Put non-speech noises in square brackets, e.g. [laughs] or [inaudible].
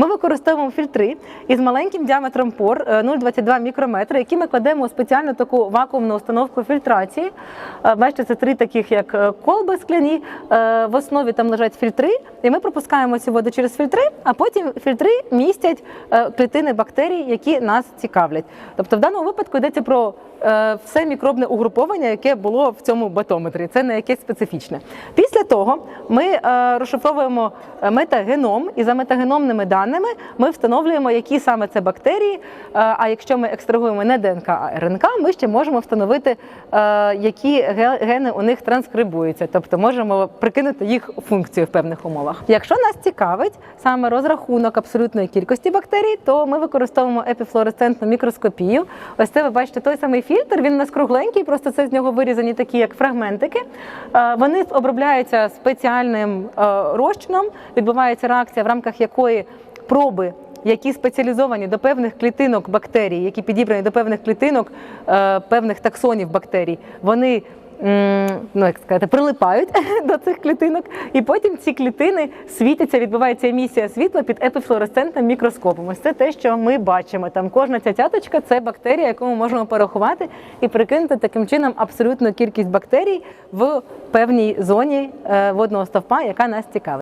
Ми використовуємо фільтри із маленьким діаметром пор е, 0,22 мікрометри, які ми кладемо у спеціальну таку вакуумну установку фільтрації. Е, Бачите, це три таких як е, колби скляні. Е, В основі там лежать фільтри, і ми пропускаємо цю воду через фільтри, а потім фільтри містять е, клітини бактерій, які нас цікавлять. Тобто, в даному випадку йдеться про е, все мікробне угруповання, яке було в цьому батометрі. Це не якесь специфічне. Після того ми е, розшифровуємо е, метагеном, і за метагеномними даними ми встановлюємо, які саме це бактерії. Е, А якщо ми екстрагуємо не ДНК, а РНК, ми ще можемо встановити, е, які гени у них транскрибуються, тобто можемо прикинути їх функцію в певних умовах. Якщо нас цікавить саме розрахунок абсолютної кількості бактерій, то ми використовуємо епіфлуоресцентну мікроскопію. Ось це ви бачите той самий фільтр. Він у нас кругленький, просто це з нього вирізані такі як фрагментики. Е, Вони обробляються спеціальним розчином. Відбувається реакція, в рамках якої проби. Які спеціалізовані до певних клітинок бактерій, які підібрані до певних клітинок, е, певних таксонів бактерій, вони ну як сказати, прилипають [laughs] до цих клітинок, і потім ці клітини світяться, відбувається емісія світла під епіфлуоресцентним мікроскопом. Ось це те, що ми бачимо. Там кожна ця цяточка це бактерія, яку ми можемо порахувати і прикинути таким чином абсолютну кількість бактерій в певній зоні е, водного стовпа, яка нас цікавить.